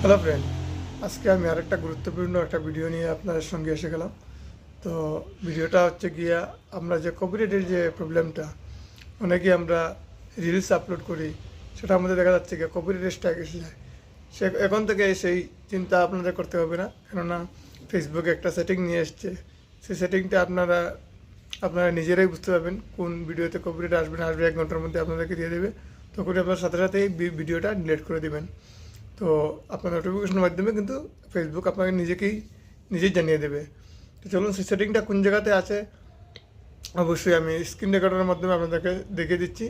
Hello friend আজকে আমি আরেকটা গুরুত্বপূর্ণ একটা ভিডিও নিয়ে আপনাদের সঙ্গে এসে গেলাম। তো ভিডিওটা হচ্ছে গিয়া, আমরা যে কপিরাইটের যে প্রবলেমটা অনেকে আমরা রিলস আপলোড করি, সেটা আমাদের দেখা যাচ্ছে গিয়ে কপিরাইটের স্ট্রাইক এসে যায়। সে এখন থেকে সেই চিন্তা আপনাদের করতে হবে না, কেননা ফেসবুকে একটা সেটিং নিয়ে এসছে। সেই সেটিংটা আপনারা আপনারা নিজেরাই বুঝতে পারবেন কোন ভিডিওতে কপিরাইট আসবে না আসবে, এক ঘণ্টার মধ্যে আপনাদেরকে দিয়ে দেবে। তখনই আপনার সাথে সাথেই ভিডিওটা ডিলেট করে দেবেন। তো আপনার নোটিফিকেশনের মাধ্যমে কিন্তু ফেসবুক আপনাকে নিজেকেই, নিজেই জানিয়ে দেবে। তো চলুন, সেই সেটিংটা কোন জায়গাতে আছে, অবশ্যই আমি স্ক্রিন রেকর্ডারের মাধ্যমে আপনাদেরকে দেখিয়ে দিচ্ছি।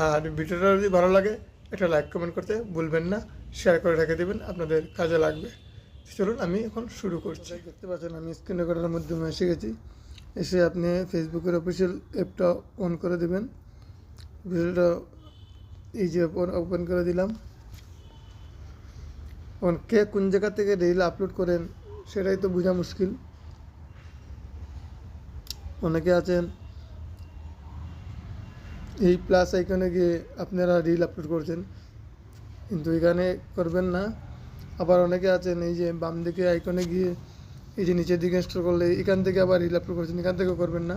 আর ভিডিওটা যদি ভালো লাগে, একটা লাইক কমেন্ট করতে ভুলবেন না শেয়ার করে রেখে দেবেন, আপনাদের কাজে লাগবে। চলুন, আমি এখন শুরু করছি। দেখতে পাচ্ছেন, আমি স্ক্রিন রেকর্ডের মাধ্যমে এসে গেছি। এসে আপনি ফেসবুকের অফিসিয়াল অ্যাপটা অন করে দেবেন। ভিডিওটা এই যে ওপেন করে দিলাম। এখন কে কোন জায়গা থেকে রিল আপলোড করেন সেটাই তো বোঝা মুশকিল। অনেকে আছেন এই প্লাস আইকনে গিয়ে আপনারা রিল আপলোড করছেন কিন্তু এখানে করবেন না। আবার অনেকে আছেন এই যে বাম দিকে আইকনে গিয়ে এই যে নিচের দিকে স্টোর করলে এখান থেকে আবার রিল আপলোড করছেন এখান থেকেও করবেন না।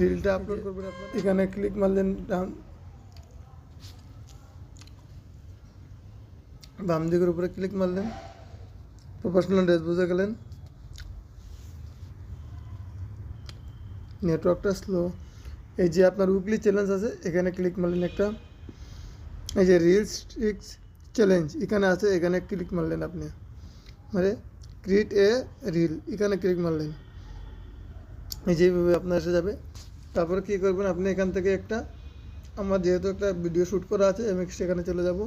রিলটা আপলোড করবেন আপনার। এখানে ক্লিক মারলেন বাম দিকের উপরে ক্লিক মারলেন প্রফেশনাল ড্রেস বুঝে গেলেন। নেটওয়ার্কটা স্লো এই যে আপনার উইকলি চ্যালেঞ্জ আছে, এখানে ক্লিক মারলেন একটা। এই যে রিলস ট্রিক্স চ্যালেঞ্জ এখানে আছে, এখানে ক্লিক মারলেন আপনি। মানে ক্রিয়েট এ রিল এখানে ক্লিক মারলেন। এই যেভাবে আপনার এসে যাবে। তারপরে কী করবেন, আপনি এখান থেকে একটা, আমার যেহেতু একটা ভিডিও শ্যুট করা আছে, আমি সেখানে চলে যাব।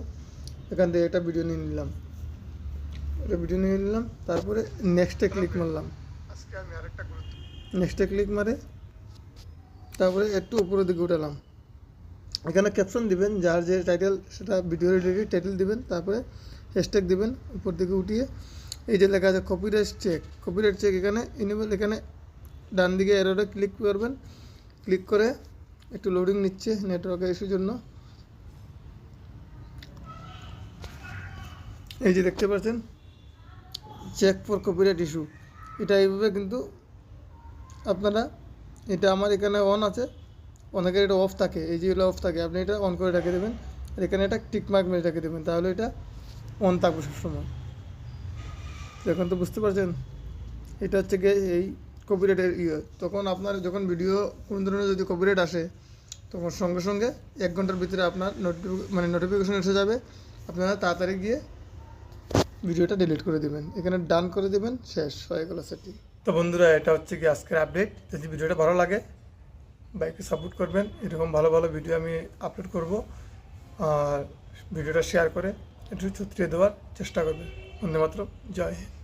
এখান থেকে একটা ভিডিও নিয়ে নিলাম। একটা ভিডিও নিয়ে নিলাম তারপরে নেক্সটে ক্লিক মারলাম। আজকে আমি আরেকটা নেক্সটে ক্লিক মারে তারপরে একটু উপরের দিকে উঠালাম। এখানে ক্যাপশন দিবেন যার যে টাইটেল সেটা ভিডিও রিলেটেড টাইটেল দিবেন তারপরে হ্যাশট্যাগ দিবেন উপর দিকে উঠিয়ে। এই যে লেখা আছে কপিরাইট চেক কপিরাইট চেক এখানে ইনেবল এখানে ডান দিকে এরোটা ক্লিক করবেন। ক্লিক করে একটু লোডিং নিচ্ছে নেটওয়ার্কের ইস্যুর জন্য। এই যে দেখতে পাচ্ছেন চেক ফর কপিরাইট ইস্যু এটা এইভাবে কিন্তু আপনারা, এটা আমার এখানে অন আছে, অনেকের এটা অফ থাকে, এই যেগুলো অফ থাকে, আপনি এটা অন করে রেখে দেবেন, আর এখানে একটা টিকমার্ক মেরে রেখে দেবেন, তাহলে এটা অন থাকবে সবসময়। এখন তো বুঝতে পারছেন, এটা হচ্ছে গিয়ে এই কপিরাইটের ইয়ে। তখন আপনার যখন ভিডিও কোনো ধরনের যদি কপিরাইট আসে, তখন সঙ্গে সঙ্গে এক ঘণ্টার ভিতরে আপনার নোটিফি মানে নোটিফিকেশন এসে যাবে, আপনারা তাড়াতাড়ি গিয়ে ভিডিওটা ডিলিট করে দিবেন। এখানে ডান করে দিবেন, শেষ, হয়ে গেল সেটি তো বন্ধুরা, এটা হচ্ছে কি আজকের আপডেট যদি ভিডিওটা ভালো লাগে বাইকে সাপোর্ট করবেন। এরকম ভালো ভালো ভিডিও আমি আপলোড করব। আর ভিডিওটা শেয়ার করে একটু ছত্রিয়ে দেওয়ার চেষ্টা করবেন। ধন্যবাদ জয় হিন্দ।